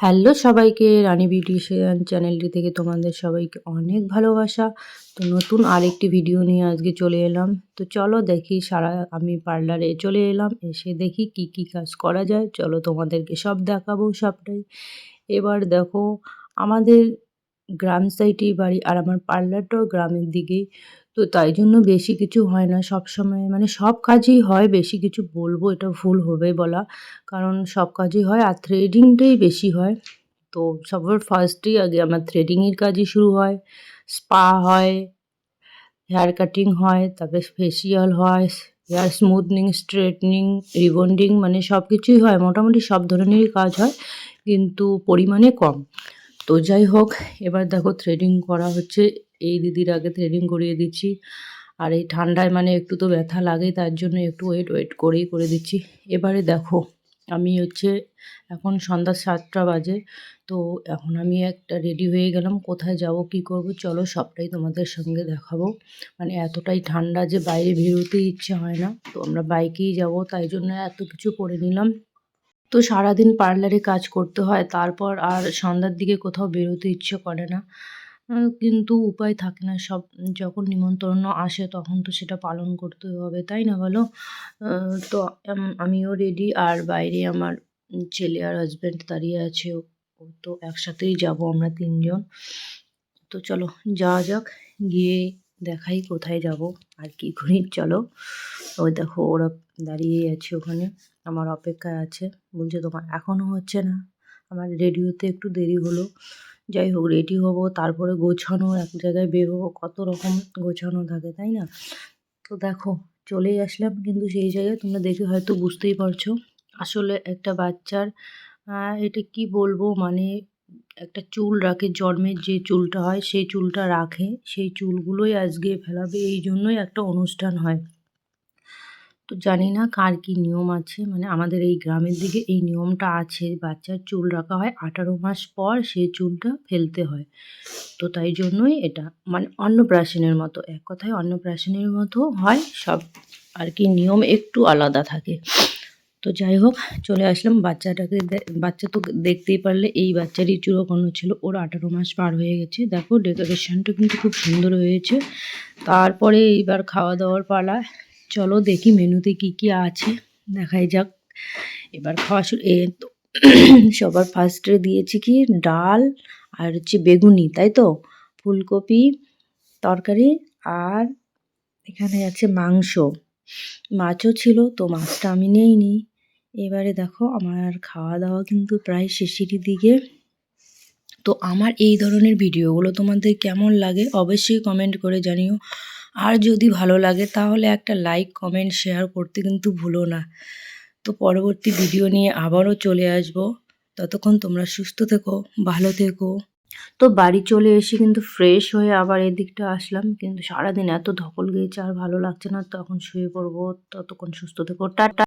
Hello সবাইকে রানী beautician চ্যানেলটি থেকে তোমাদের সবাইকে অনেক ভালোবাসা। তো নতুন আরেকটি ভিডিও নিয়ে আজকে চলে এলাম। তো চলো দেখি সারা, আমি পার্লারে চলে এলাম, এসে দেখি কি কি কাজ করা যায়। চলো তোমাদেরকে সব দেখাবো সবটাই। এবার দেখো, আমাদের গ্রাম সাইডেই বাড়ি আর আমার পার্লারটাও গ্রামের দিকেই। তো তাই জন্য বেশি কিছু হয় না। সব সময় মানে সব কাজই হয়, বেশি কিছু বলব এটা ভুল হবে বলা। কারণ সব কাজই হয় আর থ্রেডিংটাই বেশি হয়। তো সবার ফার্স্টেই আগে আমার থ্রেডিংয়ের কাজই শুরু হয়। স্পা হয় হেয়ার কাটিং হয়, তারপরে ফেসিয়াল হয় হেয়ার স্মুথনিং স্ট্রেটনিং রিবন্ডিং মানে সব কিছুই হয়। মোটামুটি সব ধরনেরই কাজ হয়, কিন্তু পরিমাণে কম। তো যাই হোক, এবার দেখো থ্রেডিং করা হচ্ছে। এই দিদির আগে থ্রেডিং করিয়ে দিচ্ছি। আর এই ঠান্ডায় মানে একটু তো ব্যথা লাগে, তার জন্য একটু ওয়েট ওয়েট করেই করে দিচ্ছি। এবারে দেখো, আমি হচ্ছে এখন সন্ধ্যা সাতটা বাজে, তো এখন আমি একটা রেডি হয়ে গেলাম। কোথায় যাব, কি করব, চলো সবটাই তোমাদের সঙ্গে দেখাবো। মানে এতটাই ঠান্ডা যে বাইরে বেরোতে ইচ্ছে হয় না। তো আমরা বাইকেই যাব, তাই জন্য এত কিছু করে নিলাম। তো সারাদিন পার্লারে কাজ করতে হয়, তারপর আর সন্ধ্যার দিকে কোথাও বেরোতে ইচ্ছে করে না। কিন্তু উপায় থাকে না সব। যখন নিমন্ত্রণ আসে তখন তো সেটা পালন করতে হবে, তাই না বলো? তো আমিও রেডি আর বাইরে আমার ছেলে আর হাজব্যান্ড দাঁড়িয়ে আছে ও তো একসাথেই যাব আমরা তিনজন। তো চলো যাওয়া যাক, গিয়ে দেখাই কোথায় যাব আর কি করি, চলো। ওই দেখো, ওরা দাঁড়িয়ে আছে ওখানে, আমার অপেক্ষায় আছে। বলছে, তোমার এখনও হচ্ছে না? আমার রেডি হতে একটু দেরি হলো। যাই হোক রেডি হব, তারপরে গোছানো, এক জায়গায় বেরোবো কত রকম গোছানো থাকে, তাই না? তো দেখো, চলেই আসলাম, কিন্তু সেই জায়গায় তোমরা দেখে হয়তো বুঝতেই পারছ। আসলে একটা বাচ্চার এটা কি বলব? মানে একটা চুল রাখে, জন্মের যে চুলটা হয় সেই চুলটা রাখে। সেই চুলগুলোই আজকে ফেলাবে, এই জন্যই একটা অনুষ্ঠান হয়। তো জানি না কার কী নিয়ম আছে মানে আমাদের এই গ্রামের দিকে এই নিয়মটা আছে, বাচ্চার চুল রাখা হয় আঠারো মাস পর সেই চুলটা ফেলতে হয়। তো তাই জন্যই এটা মানে অন্নপ্রাশনের মতো, এক কথায় অন্নপ্রাশনের মতো হয়, সব আর কি নিয়ম একটু আলাদা থাকে। তো যাই হোক, চলে আসলাম। বাচ্চাটাকে বাচ্চা তো দেখতেই পারলে এই বাচ্চারই চুরোকন্ন ছিল। ওর আঠারো মাস পার হয়ে গেছে। দেখো ডেকোরেশনটা কিন্তু খুব সুন্দর হয়েছে। তারপরে এইবার খাওয়া দাওয়ার পালা। চলো দেখি মেনুতে কি কি আছে। দেখাই যাক। এবার খাওয়া শুরু, এ সবার ফার্স্টে দিয়েছি কি? ডাল আর হচ্ছে বেগুনি, তাই তো? ফুলকপি, তরকারি আর এখানে আছে মাংস। মাছও ছিল, তো মাছটা আমি নেইনি এবারে দেখো আমার খাওয়া দাওয়া কিন্তু প্রায় শেষেরই দিকে। তো আমার এই ধরনের ভিডিওগুলো তোমাদের কেমন লাগে অবশ্যই কমেন্ট করে জানিও। আর যদি ভালো লাগে তাহলে একটা লাইক কমেন্ট শেয়ার করতে কিন্তু ভুলো না। তো পরবর্তী ভিডিও নিয়ে আবারও চলে আসব। ততক্ষণ তোমরা সুস্থ থেকো, ভালো থেকো। তো বাড়ি চলে এসে কিন্তু ফ্রেশ হয়ে আবার এদিকটা আসলাম। কিন্তু সারাদিন এত ধকল গিয়েছে আর ভালো লাগছে না, তখন শুয়ে পড়ব। ততক্ষণ সুস্থ থেকো। টাটা।